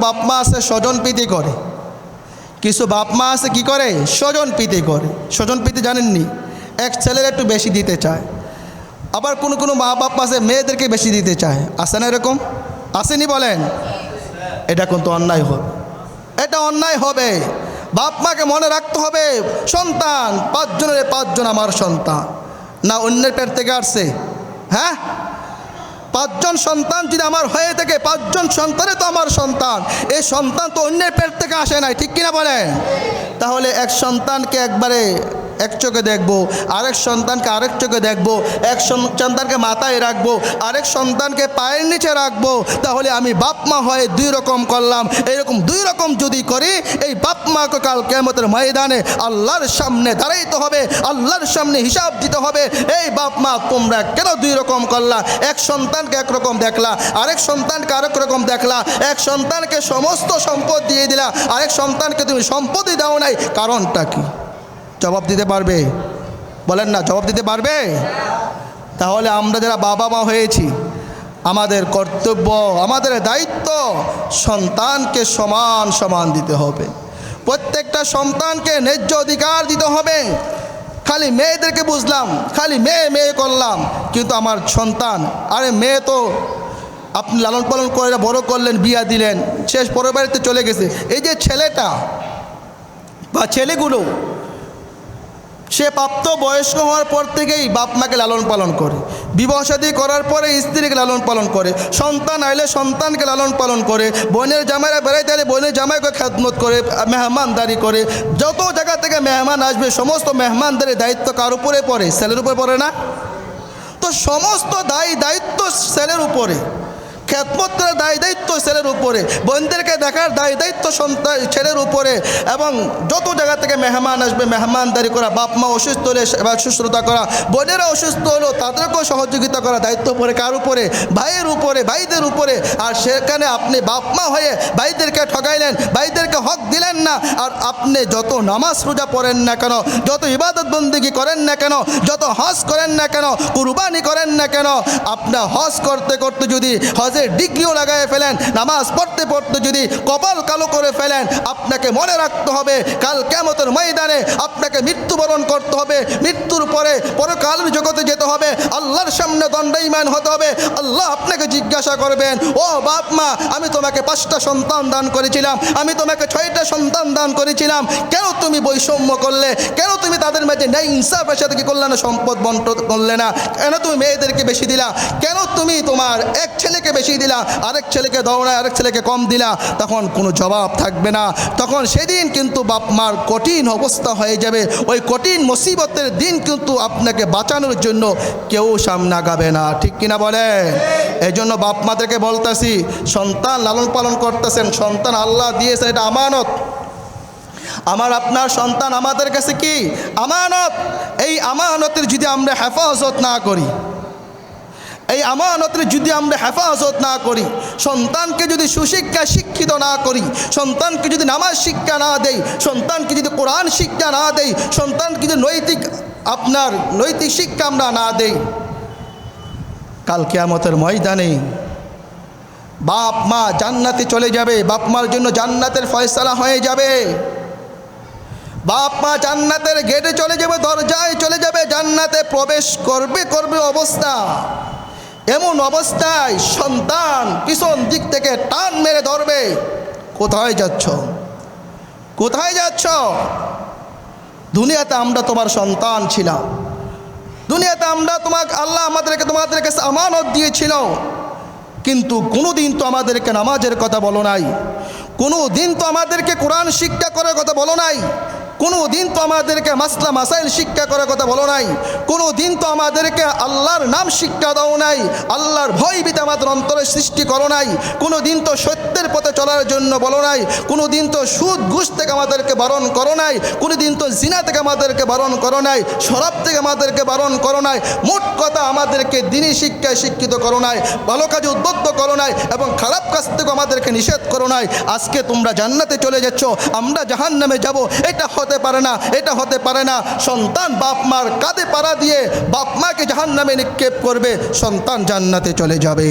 বাপ মা আছে, স্বজন প্রীতি করে। কিছু বাপ মা আছে, কি করে? স্বজন প্রীতি করে। স্বজন প্রীতি জানেননি? এক ছেলের একটু বেশি দিতে চায়। আবার কোনো কোনো মা বাপ আছে, মেয়েদেরকে বেশি দিতে চায়। আসে না এরকম? আসেনি বলেন? এটা কিন্তু অন্যায় হবে। এটা অন্যায় হবে। বাপ মাকে মনে রাখতে হবে, সন্তান, পাঁচজনের, পাঁচজন আমার সন্তান। না অন্যের পেট থেকে আসছে। হ্যাঁ? পাঁচজন সন্তান যদি আমার হয়ে থাকে, পাঁচজন সন্তানে তো আমার সন্তান। এই সন্তান তো অন্যের পেট থেকে আসে নাই, ঠিক কিনা বলেন? তাহলে এক সন্তানকে একবারে এক চোখে দেখব, আরেক সন্তানকে আরেক চোখে দেখব, এক সন- সন্তানকে মাথায় রাখব, আরেক সন্তানকে পায়ের নিচে রাখব, তাহলে আমি বাপ মা হয়ে দুই রকম করলাম। এরকম দুই রকম যদি করি, এই বাপ মাকে কাল কেমতের ময়দানে আল্লাহর সামনে দাঁড়াইতে হবে, আল্লাহর সামনে হিসাব দিতে হবে, এই বাপ মা তোমরা কেন দুই রকম করলা? এক সন্তানকে একরকম দেখলা, আরেক সন্তানকে আরেক রকম দেখলা, এক সন্তানকে সমস্ত সম্পদ দিয়ে দিলা, আরেক সন্তানকে তুমি সম্পদই দাও নাই, কারণটা কি? জবাব দিতে পারবে? বলেন না, জবাব দিতে পারবে? তাহলে আমরা যারা বাবা মা হয়েছি, আমাদের কর্তব্য, আমাদের দায়িত্ব সন্তানকে সমান সমান দিতে হবে। প্রত্যেকটা সন্তানকে ন্যায্য অধিকার দিতে হবে। খালি মেয়েদেরকে বুঝলাম, খালি মেয়ে মেয়ে করলাম, কিন্তু আমার সন্তান, আরে মেয়ে তো আপনি লালন পালন করে, বড় করলেন, বিয়া দিলেন, শেষ পরের বাড়িতে চলে গেছে। এই যে ছেলেটা বা ছেলেগুলো সে প্রাপ্ত বয়স্ক হওয়ার পর থেকেই বাপ মাকে লালন পালন করে। বিবাহ শাদী করার পরে স্ত্রীকে লালন পালন করে। সন্তান আইলে সন্তানকে লালন পালন করে। বোনের জামাইরা বেড়াইতে আলে বোনের জামাইকে খেদমত করে, মেহমানদারি করে। যত জায়গা থেকে মেহমান আসবে, সমস্ত মেহমানদারি দায়িত্ব কার উপরে পড়ে? ছেলের উপরে পড়ে না? তো সমস্ত দায়ী দায়িত্ব ছেলের উপরে। খ্যাতমতের দায় দায়িত্ব ছেলের উপরে বোনদেরকে দেখার দায় দায়িত্ব সন্তান ছেলের উপরে, এবং যত জায়গা থেকে মেহমান আসবে, মেহমানদারি করা, বাপ মা অসুস্থ হলে সেবা শুশ্রূষা করা, বোনেরা অসুস্থ হলো, তাদেরকেও সহযোগিতা করা, দায়িত্ব পড়ে কার উপরে? ভাইয়ের উপরে, ভাইদের উপরে। আর সেখানে আপনি বাপ মা হয়ে ভাইদেরকে ঠকাইলেন, ভাইদেরকে হক দিলেন না, আর আপনি যত নামাজ রোজা পড়েন না কেন, যত ইবাদত বন্দিগি করেন না কেন, যত হজ করেন না কেন, কুরবানি করেন না কেন, আপনার হজ করতে করতে যদি হজের ডিগ্রিও লাগায় ফেলেন, নামাজ পড়তে পড়তে যদি কপাল কালো করে ফেলেন, আপনাকে মনে রাখতে হবে, কাল কেমতের ময়দানে আপনাকে মৃত্যুবরণ করতে হবে, মৃত্যুর পরে পরে পরকালের জগতে যেতে হবে, আল্লাহর সামনে দণ্ডাইমান হতে হবে, আল্লাহ আপনাকে জিজ্ঞাসা করবেন, ও বাপ মা, আমি তোমাকে পাঁচটা সন্তান দান করেছিলাম, আমি তোমাকে ছয়টা সন্তান দান করেছিলাম, কেন তুমি বৈষম্য করলে, কেন তুমি তাদের মাঝে ন্যায় ইনসাফের সাথে কি করলে না সম্পদ বন্টন করলে না, কেন তুমি মেয়েদেরকে বেশি দিলা, কেন তুমি তোমার এক ছেলেকে বেশি দিলা, আরেক ছেলেকে না আরেক ছেলেকে কম দিলা, তখন কোনো জবাব থাকবে না। তখন সেদিন কিন্তু বাপ মার কঠিন অবস্থা হয়ে যাবে। ওই কঠিন মুসিবতের দিন কিন্তু আপনাকে বাঁচানোর জন্য কেউ সামনে আগাবে না। ঠিক কিনা বলেন? এই জন্য বাপ মাদেরকে বলতেছি, সন্তান লালন পালন করতেছেন, সন্তান আল্লাহ দিয়েছে এটা আমানত। আমার আপনার সন্তান আমাদের কাছে কি? আমানত? এই আমানতের যদি আমরা হেফাজত না করি এই আমানতের যদি আমরা হেফাজত না করি, সন্তানকে যদি সুশিক্ষা শিক্ষিত না করি, সন্তানকে যদি নামাজ শিক্ষা না দেই, সন্তানকে যদি কোরআন শিক্ষা না দেই, সন্তানকে যদি নৈতিক আপনার নৈতিক শিক্ষা আমরা না দেই, কাল কেয়ামতের ময়দানে বাপ মা জান্নাতে চলে যাবে, বাপ মার জন্য জান্নাতের ফয়সালা হয়ে যাবে। বাপ মা জান্নাতের গেটে চলে যাবে, দরজায় চলে যাবে, জান্নাতে প্রবেশ করবে করবে অবস্থা। এমন অবস্থায় সন্তান পিছন দিক থেকে টান মেরে ধরবে। কোথায় যাচ্ছ? কোথায় যাচ্ছ? দুনিয়াতে আমরা তোমার সন্তান ছিলাম। দুনিয়াতে আমরা তোমাকে আল্লাহ আমাদেরকে তোমাদের কাছে আমানত দিয়েছিল। কিন্তু কোনো দিন তো আমাদেরকে নামাজের কথা বলো নাই। কোনো দিন তো আমাদেরকে কোরআন শিক্ষা করার কথা বলো নাই। কোনো দিন তো আমাদেরকে মাসলা মাসাইল শিক্ষা করার কথা বলো নাই। কোনো দিন তো আমাদেরকে আল্লাহর নাম শিক্ষা দাও নাই। আল্লাহর ভয় ভীতি আমাদের অন্তরে সৃষ্টি করো নাই। কোনো দিন তো সত্যের পথে চলার জন্য বলো নাই। কোনো দিন তো সুদ, ঘুষ থেকে আমাদেরকে বারণ করো নাই। কোনো দিন তো জিনা থেকে আমাদেরকে বারণ করো নাই। শরাব থেকে আমাদেরকে বারণ করো নাই। মোট কথা আমাদেরকে দিনী শিক্ষায় শিক্ষিত করো নাই। ভালো কাজে উদ্বুদ্ধ করো নাই এবং খারাপ কাজ থেকে আমাদেরকে নিষেধ করো নাই। আজকে তোমরা জান্নাতে চলে যাচ্ছ। আমরা জাহান নামে যাব। এটা হতে পারে না, এটা হতে পারে না। সন্তান বাপ মার কাঁধে পাড়া দিয়ে বাপ মাকে জাহান নামে নিক্ষেপ করবে, সন্তান জান্নাতে চলে যাবে।